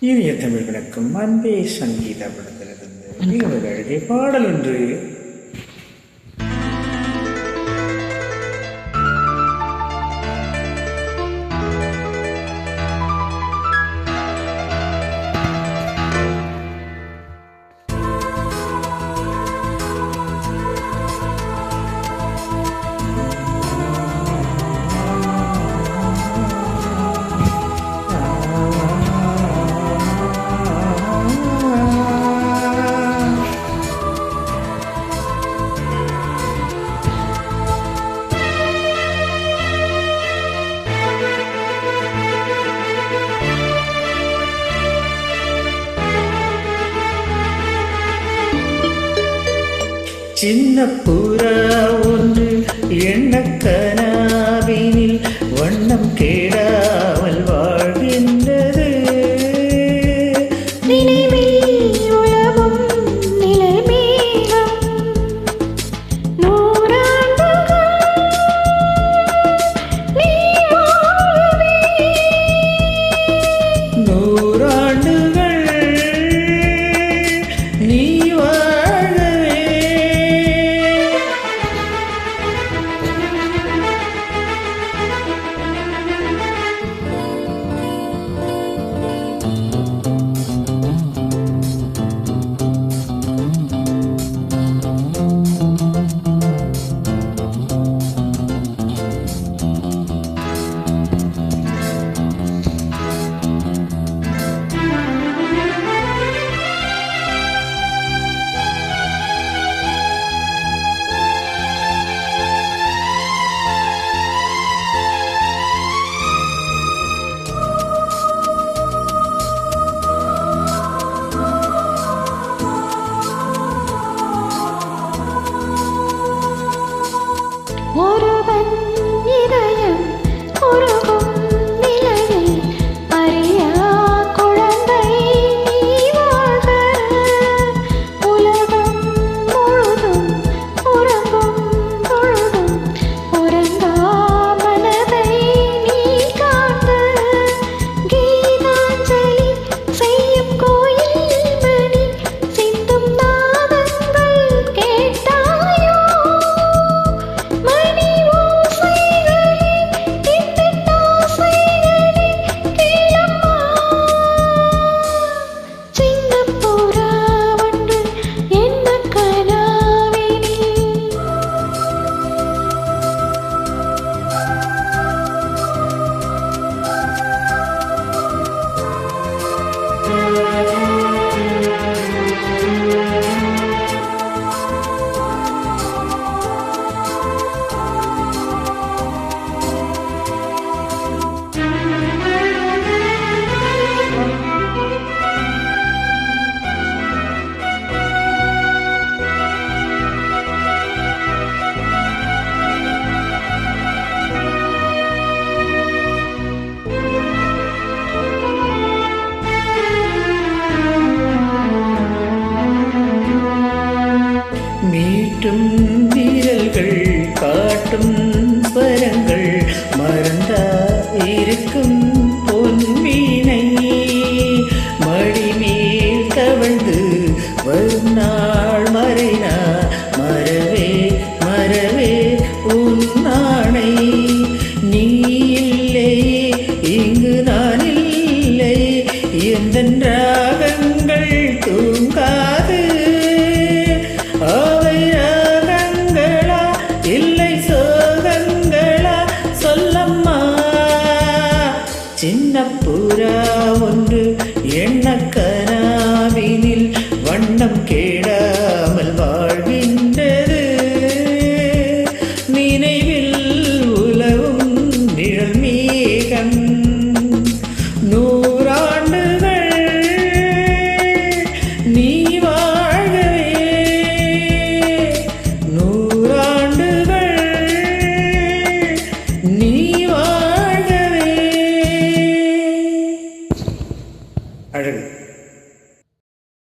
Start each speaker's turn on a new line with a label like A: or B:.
A: இனிய தமிழ் வணக்கம். அன்பே சங்கீத படத்திலிருந்து. நீங்கள் பாடல் என்று చిన్న పురావు. ஒரு നീട്ടും നീ சின்ன புறா ஒன்று எண்ணக்க